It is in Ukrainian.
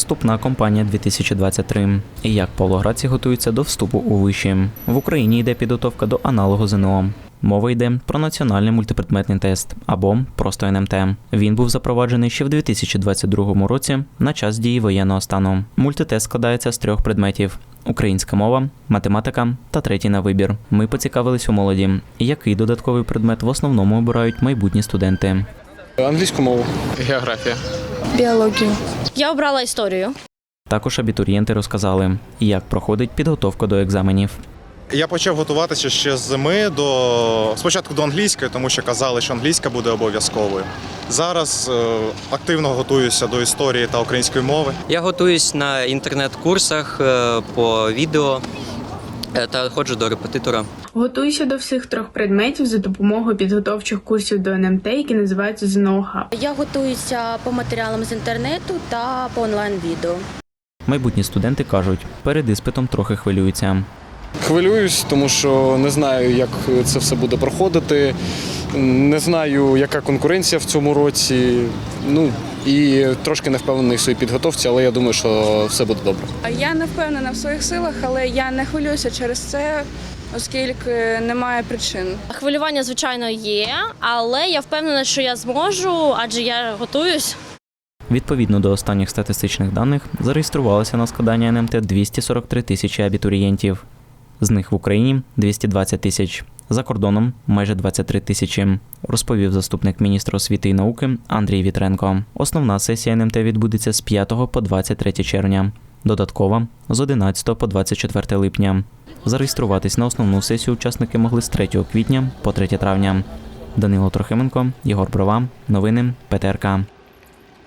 Вступна кампанія 2023. І як павлоградці готуються до вступу у виші. В Україні йде підготовка до аналогу ЗНО. Мова йде про національний мультипредметний тест або просто НМТ. Він був запроваджений ще в 2022 році на час дії воєнного стану. Мультитест складається з трьох предметів: українська мова, математика та третій на вибір. Ми поцікавились у молоді, який додатковий предмет в основному обирають майбутні студенти. Англійську мову. Географія. Біологію. Я обрала історію. Також абітурієнти розказали, як проходить підготовка до екзаменів. Я почав готуватися ще з зими до спочатку до англійської, тому що казали, що англійська буде обов'язковою. Зараз е, активно готуюся до історії та української мови. Я готуюсь на інтернет-курсах е, по відео та ходжу до репетитора. Готуюся до всіх трьох предметів за допомогою підготовчих курсів до НМТ, які називаються ЗНО Хаб. Я готуюся по матеріалам з інтернету та по онлайн-відео. Майбутні студенти кажуть, перед іспитом трохи хвилюються. Хвилююсь, тому що не знаю, як це все буде проходити. Не знаю, яка конкуренція в цьому році. Ну і трошки не впевнений в своїй підготовці, але я думаю, що все буде добре. Я не впевнена в своїх силах, але я не хвилююся через це, оскільки немає причин. Хвилювання, звичайно, є, але я впевнена, що я зможу, адже я готуюсь. Відповідно до останніх статистичних даних, зареєструвалося на складання НМТ 243 тисячі абітурієнтів. З них в Україні 220 тисяч, за кордоном майже 23 тисячі, розповів заступник міністра освіти і науки Андрій Вітренко. Основна сесія НМТ відбудеться з 5 по 23 червня, додаткова з 11 по 24 липня. Зареєструватись на основну сесію учасники могли з 3 квітня по 3 травня. Данило Трохименко, Єгор Брова, новини ПТРК.